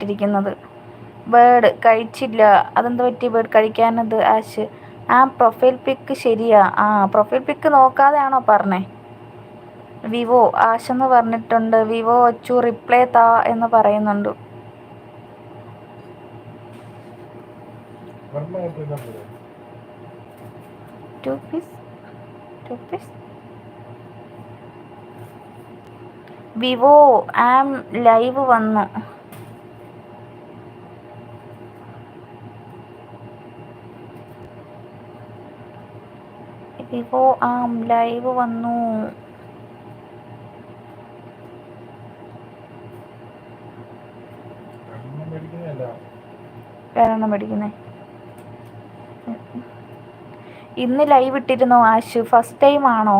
ഇട്ടിരിക്കുന്നത് ബേർഡ് കഴിച്ചില്ല. അതെന്ത് പറ്റി ബേർഡ് കഴിക്കാനത്? ആശ്. ആ പ്രൊഫൈൽ പിക്ക് ശരിയാ. ആ പ്രൊഫൈൽ പിക്ക് നോക്കാതെയാണോ പറഞ്ഞേ? വിവോ ആശെന്ന് പറഞ്ഞിട്ടുണ്ട്. വിവോ അച്ചു റിപ്ലൈ താ എന്ന് പറയുന്നുണ്ട്. ടു ടു വിവോ ആം ലൈവ് വന്നു. വിവോ ആം ലൈവ് വന്നു. മേടിക്കുന്നേ? ഇന്ന് ലൈവ് ഇട്ടിരുന്നോ ആശു? ഫസ്റ്റ് ടൈം ആണോ?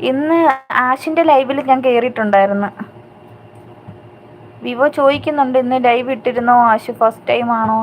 ഇന്ന് ആശിന്റെ ലൈവിൽ ഞാൻ കയറിയിട്ടുണ്ടായിരുന്നു വിവോ ചോദിക്കുന്നുണ്ട് ഇന്ന് ലൈവ് ഇട്ടിരുന്നോ ആശു? ഫസ്റ്റ് ടൈം ആണോ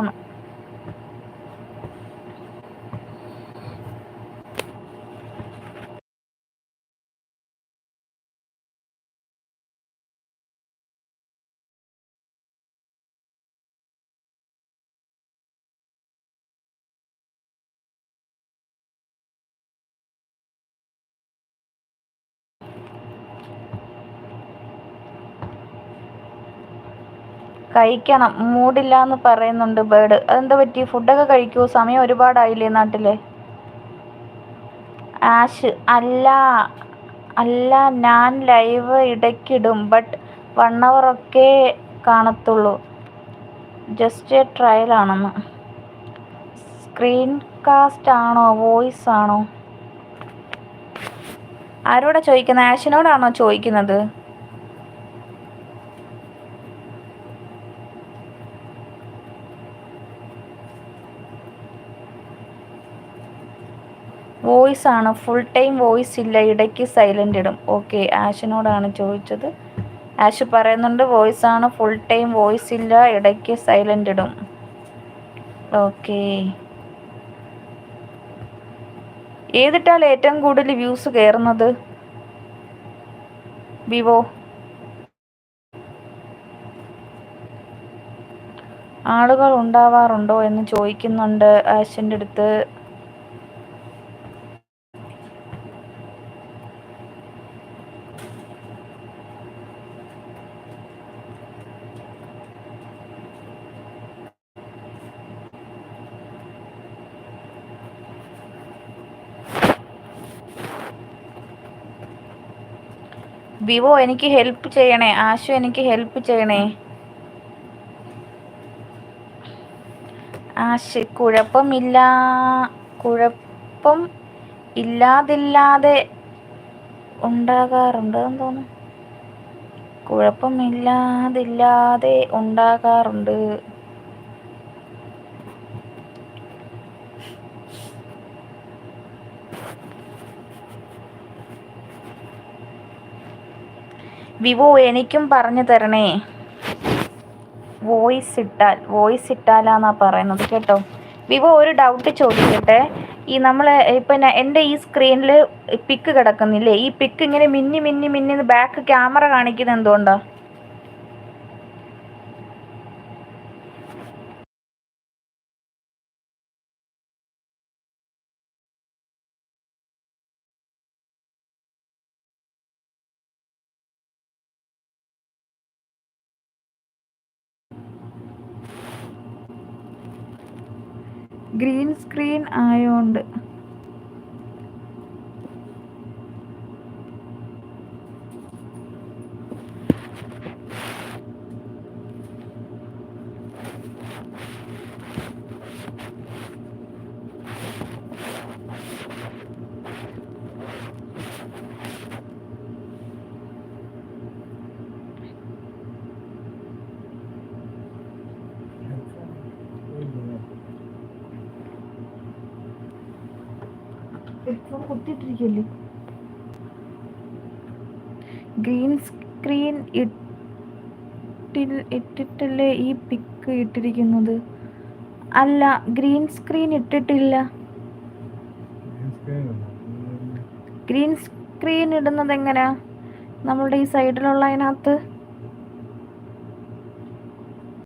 കഴിക്കണം. മൂടില്ല എന്ന് പറയുന്നുണ്ട് ബേർഡ്. അതെന്താ പറ്റി? ഫുഡൊക്കെ കഴിക്കുമോ സമയം ഒരുപാടായില്ലേ നാട്ടിൽ? ആഷ് അല്ല. അല്ല ഞാൻ ലൈവ് ഇടയ്ക്കിടും ബട്ട് വൺ അവർ ഒക്കെ കാണത്തുള്ളൂ. ജസ്റ്റ് എ ട്രയൽ ആണെന്ന്. സ്ക്രീൻ കാസ്റ്റ് ആണോ? വോയിസ് ആണോ? ആരോടാ ചോദിക്കുന്നത് ആഷിനോടാണോ ചോദിക്കുന്നത്? വോയിസ് ആണ് ഫുൾ ടൈം വോയിസ് ഇല്ല ഇടയ്ക്ക് സൈലന്റ് ഇടും. ഓക്കെ ആഷിനോടാണ് ചോദിച്ചത്. ആഷ് പറയുന്നുണ്ട് വോയിസ് ആണ് ഫുൾ ടൈം വോയിസ് ഇല്ല ഇടയ്ക്ക് സൈലന്റ് ഇടും. ഓക്കെ. ഏതിട്ടാൽ ഏറ്റവും കൂടുതൽ വ്യൂസ് കയറുന്നത്? വിവോ? ആളുകൾ ഉണ്ടാവാറുണ്ടോ എന്ന് ചോദിക്കുന്നുണ്ട് ആഷിന്റെ അടുത്ത്. വിവോ എനിക്ക് ഹെൽപ്പ് ചെയ്യണേ ആശു എനിക്ക് ഹെൽപ്പ് ചെയ്യണേ. ആശ് കുഴപ്പമില്ല കുഴപ്പം ഇല്ലാതില്ലാതെ ഉണ്ടാകാറുണ്ട് തോന്നുന്നു. കുഴപ്പമില്ലാതില്ലാതെ ഉണ്ടാകാറുണ്ട്. വിവോ എനിക്കും പറഞ്ഞു തരണേ. വോയിസ് ഇട്ടാൽ വോയിസ് ഇട്ടാലാന്നാ പറയുന്നത് കേട്ടോ. വിവോ ഒരു ഡൗട്ട് ചോദിക്കട്ടെ. ഈ നമ്മൾ ഇപ്പം എന്റെ ഈ സ്ക്രീനിൽ പിക്ക് കിടക്കുന്നില്ലേ? ഈ പിക്ക് ഇങ്ങനെ മിന്നി മിന്നി മിന്നി ബാക്ക് ക്യാമറ കാണിക്കുന്നത് എന്തുകൊണ്ടാണ് ഗ്രീൻ സ്ക്രീൻ ആയതുകൊണ്ട് ഹെഡ്ഫോൺ കുത്തിയിട്ടിരിക്കല്ലേ ഗ്രീൻ സ്ക്രീൻ ഇട്ടിട്ടല്ലേ ഈ പിക്ക് ഇട്ടിരിക്കുന്നത്? അല്ല ഗ്രീൻ സ്ക്രീൻ ഇട്ടിട്ടില്ല. ഗ്രീൻ സ്ക്രീൻ ഇടുന്നത് എങ്ങനെയാ? നമ്മളുടെ ഈ സൈഡിലുള്ള അതിനകത്ത്?